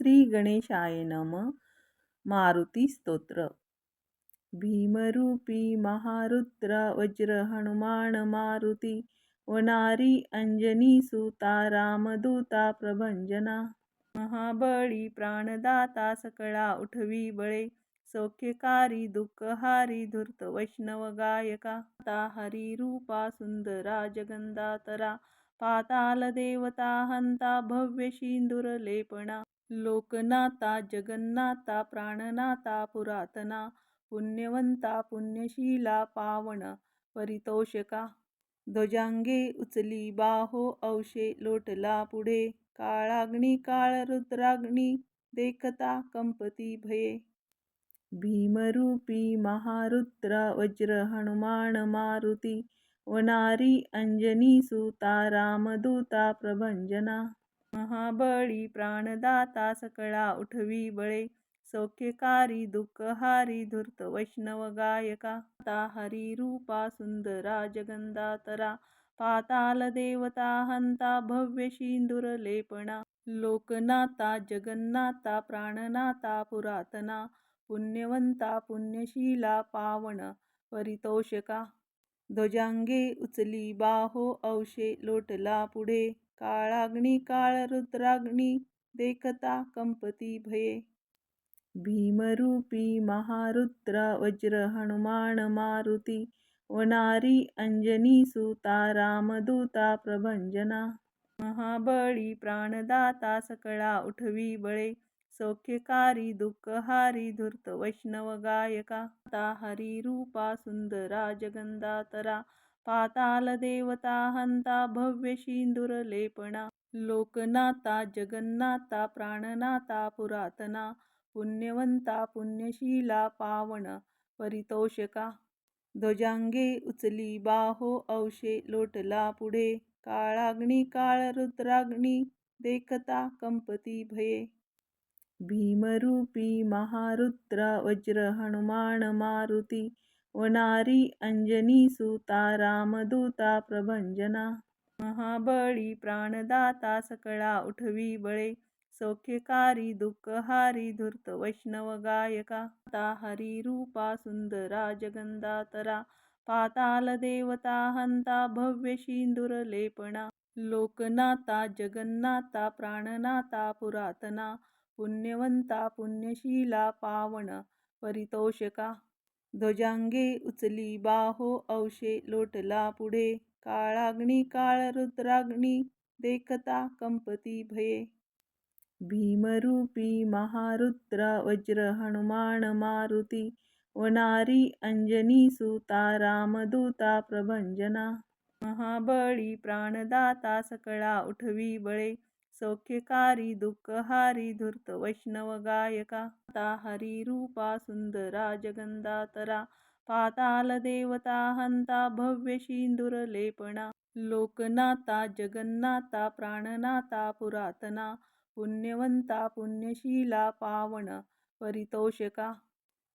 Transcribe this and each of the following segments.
श्री गणेशाय नम। मारुती स्तोत्र। भीमरूपी महारुद्र वज्र हनुमान मारुती वनारी अंजनी सुता रामदूता प्रभंजना। महाबळी प्राणदाता सकळा उठवी बळे सौख्यकारी दुःखहारी धूर्त वैष्णव गायका। ता हरी रूपा सुंदरा जगंदातरा पाताल देवता हंता भव्य शिंदूर लेपणा लोकनाथा जगन्नाथा प्राणनाथा पुरातना पुण्यवंता पुण्यशीला पावन परितोषका ध्वजांगे उचली बाहो अवशे लोटला पुढे काळाग्नी काळ रुद्राग्नी देखता कंपती भये। भीमरूपी महारुद्र वज्र हनुमान मारुती वनारी अंजनी सुता रामदूता प्रभंजना। महाबळी प्राणदाता सकळा उठवी बळे. सौख्यकारी दुःखहारी धूर्त वैष्णव गायका. ता हरी रूपा सुंदरा जगंदातरा पाताल देवता हंता भव्य शिंदूर लेपणा. लोकनाता जगन्नाता प्राणनाता पुरातना. पुण्यवंता पुण्यशीला पावन परितोषका. ध्वजांगे उचली बाहो अवशे लोटला पुढे. काळाग्नी काळ रुद्राग्नी देखता कंपती भये। भीमरूपी महारुद्र वज्र हनुमान मारुती वनारी अंजनी सुता रामदूता प्रभंजना। महाबळी प्राणदाता सकळा उठवी बळे सौख्यकारी दुःखहारी धूर्त वैष्णव गायका। ता हरी रूपा सुंदरा जगंदातरा पाताल देवता हंता भव्य शिंदुरलेपणा लोकनाता लोकनाथा जगन्नाथा प्राणनाथा पुरातना पुण्यवंता पुण्यशीला पावन परितोषका ध्वजांगे उचली बाहो अवशे लोटला पुढे काळाग्नी काळ रुद्राग्नी देखता कंपती भये. भीमरूपी महारुद्र वज्र हनुमान मारुती वनारी अंजनी सुता रामदूता प्रभंजना महाबळी प्राणदाता सकळा उठवी बळे सौख्यकारी दुःखहारी धूर्त वैष्णव गायका ता हरी रूपा सुंदरा जगंदातरा पाताल देवता हंता भव्य शिंदुर लेपणा लोकनाता जगन्नाता प्राणनाता पुरातना पुण्यवंता पुण्यशीला पावन परितोषका ध्वजांगे उचली बाहो अवशे लोटला पुढे. काळाग्नी काळ रुद्राग्नी देखता कंपती भये. भीमरूपी महारुद्र वज्र हनुमान मारुती. वनारी अंजनी सुता रामदूता प्रभंजना. महाबळी प्राणदाता सकळा उठवी बळे. सौख्यकारी दुःखहारी धूर्त वैष्णव गायका ता हरी रूपा सुंदरा जगंदातरा पाताल देवता हंता भव्य शिंदूर लेपणा लोकनाथा जगन्नाथा प्राणनाथा पुरातना पुण्यवंता पुण्यशीला पावन परितोषका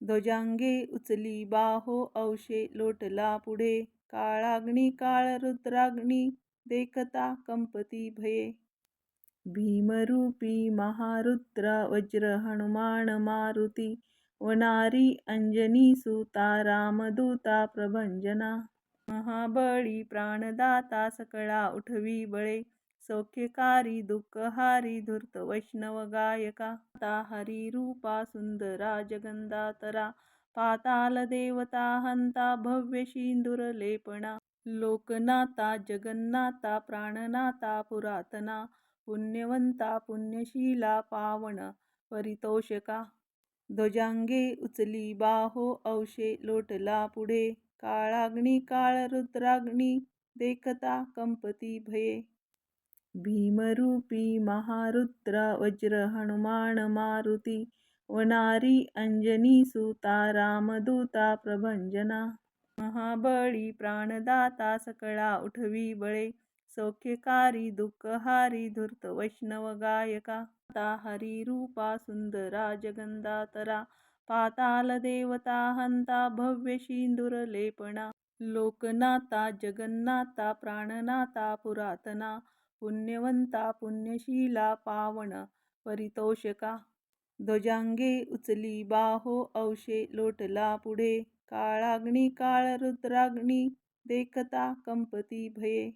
ध्वजांगे उचली बाहो अवशे लोटला पुढे काळाग्नी काळ रुद्राग्नी देखता कंपती भये भीमरूपी महारुद्र वज्र हनुमान मारुती वनारी अंजनी सुता रामदूता प्रभंजना महाबळी प्राणदाता सकळा उठवी बळे सौख्यकारी दुःखहारी धूर्त वैष्णव गायका ता हरी रूपा सुंदरा जगंदातरा पाताल देवता हंता भव्य शिंदूर लेपणा जगन्नाता प्राणनाता पुरातना पुण्यवंता पुण्यशीला पावन परितोषका. ध्वजांगे उचली बाहो अवशे लोटला पुढे. काळाग्नी काळ रुद्राग्नी देखता कंपती भये. भीमरूपी महारुद्र वज्र हनुमान मारुती वनारी अंजनी सुता रामदूता प्रभंजना. महाबळी प्राणदाता सकळा उठवी बळे. सौख्यकारी दुःखहारी धूर्त वैष्णव गायका ता हरी रूपा सुंदरा जगंदातरा पाताल देवता हंता भव्य शिंदुर लेपणा लोकनाथा जगन्नाथा प्राणनाथा पुरातना पुण्यवंता पुण्यशीला पावन परितोषका ध्वजांगे उचली बाहो अवशे लोटला पुढे काळाग्नी काळ रुद्राग्नी देखता कंपती भये